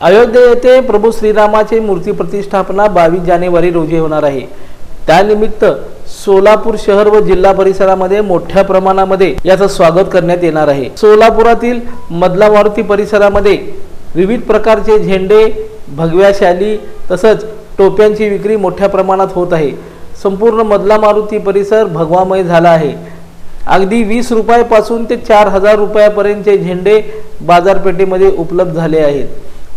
अयोध्या येथे प्रभू श्रीरामाची मूर्ती प्रतिष्ठापना बावीस जानेवारी रोजी होणार आहे. त्यानिमित्त सोलापूर शहर व जिल्हा परिसरामध्ये मोठ्या प्रमाणामध्ये याचं स्वागत करण्यात येणार आहे. सोलापुरातील मधला मारुती परिसरामध्ये विविध प्रकारचे झेंडे भगव्या शाली तसंच टोप्यांची विक्री मोठ्या प्रमाणात होत आहे. संपूर्ण मधला मारुती परिसर भगवामय झाला आहे. अगदी वीस रुपयापासून ते चार हजार रुपयापर्यंतचे झेंडे बाजारपेठेमध्ये उपलब्ध झाले आहेत.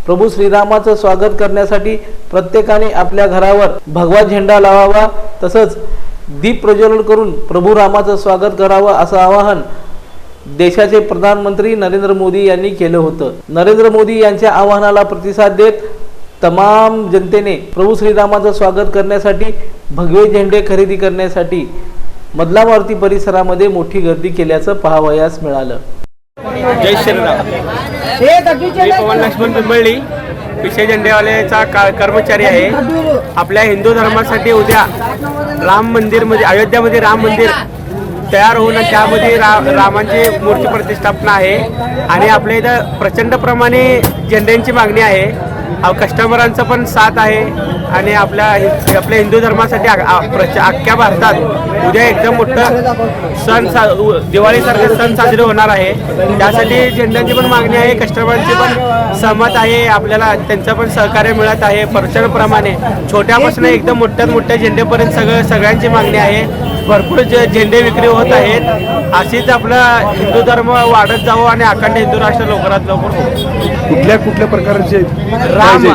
प्रभू श्रीरामाचं स्वागत करण्यासाठी प्रत्येकाने आपल्या घरावर भगवा झेंडा लावावा तसंच दीप प्रज्वलन करून प्रभू रामाचं स्वागत करावं असं आवाहन देशाचे प्रधानमंत्री नरेंद्र मोदी यांनी केलं होतं. नरेंद्र मोदी यांच्या आवाहनाला प्रतिसाद देत तमाम जनतेने प्रभू श्रीरामाचं स्वागत करण्यासाठी भगवे झेंडे खरेदी करण्यासाठी मदलामारुती परिसरामध्ये मोठी गर्दी केल्याचं पाहावयास मिळालं. जय श्रीराम. मी पवन लक्ष्मण विषय झेंडेवालेचा का कर्मचारी आहे. आपल्या हिंदू धर्मासाठी उद्या राम मंदिरमध्ये म्हणजे अयोध्यामध्ये राम मंदिर तयार होऊन त्यामध्ये रा रामांची मूर्ती प्रतिष्ठापना आहे. आणि आपल्या इथं प्रचंड प्रमाणे झेंड्यांची मागणी आहे. कस्टमरांचं पण साथ आहे. आणि आपल्या आपल्या हिंदू धर्मासाठी आ- प्रच- अख्ख्या भारतात उद्या एकदम मोठं सण सा दिवाळीसारखे सण साजरे होणार आहे. त्यासाठी झेंड्यांची पण मागणी आहे. कस्टमरची पण सहमत आहे. आपल्याला त्यांचं पण सहकार्य मिळत आहे. प्रचंड प्रमाणे. छोट्यापासून एकदम मोठ्यात मोठ्या झेंडेपर्यंत सगळं सगळ्यांची मागणी आहे. भरपूर जे झेंडे विक्री होत आहेत अशीच आपला हिंदू धर्म वाढत जावं आणि अखंड हिंदू राष्ट्र लवकरात लवकर कुठल्या कुठल्या प्रकारचे राम?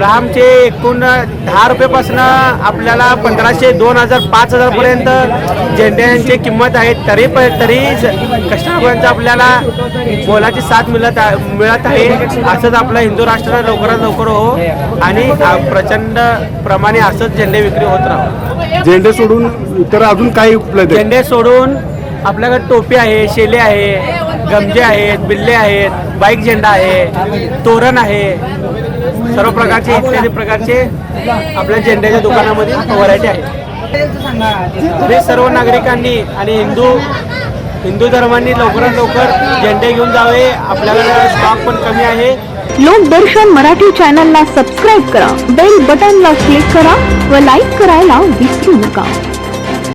रामचे एकूण दहा रुपयापासून आपल्याला पंधराशे दोन हजार पाच हजार पर्यंत झेंड्यांची किंमत आहे तरी प तरी कस्टमरांचा आपल्याला मोलाची साथ मिळत मिळत आहे. असंच आपलं हिंदू राष्ट्र लवकरात लवकर हो आणि प्रचंड प्रमाणे असंच झेंडे विक्री होत राहो. झेंडे सोडून तर अजून काही उपलब्ध झेंडे सोडून आपल्याकडे टोपी आहे शेले आहे गमजे आहेत बिल्ले आहेत बाईक झेंडा आहे तोरण आहे. सर्व प्रकारचे इत्यादी प्रकारचे आपल्या झेंड्याच्या दुकानामध्ये व्हरायटी आहे. तरी सर्व नागरिकांनी आणि हिंदू हिंदू धर्मांनी लवकरात लवकर झेंडे घेऊन जावे. आपल्याकडे स्टॉक पण कमी आहे. लोकदर्शन मराठी चॅनलला सबस्क्राईब करा. बेल बटनला क्लिक करा व लाईक करायला विसरू नका.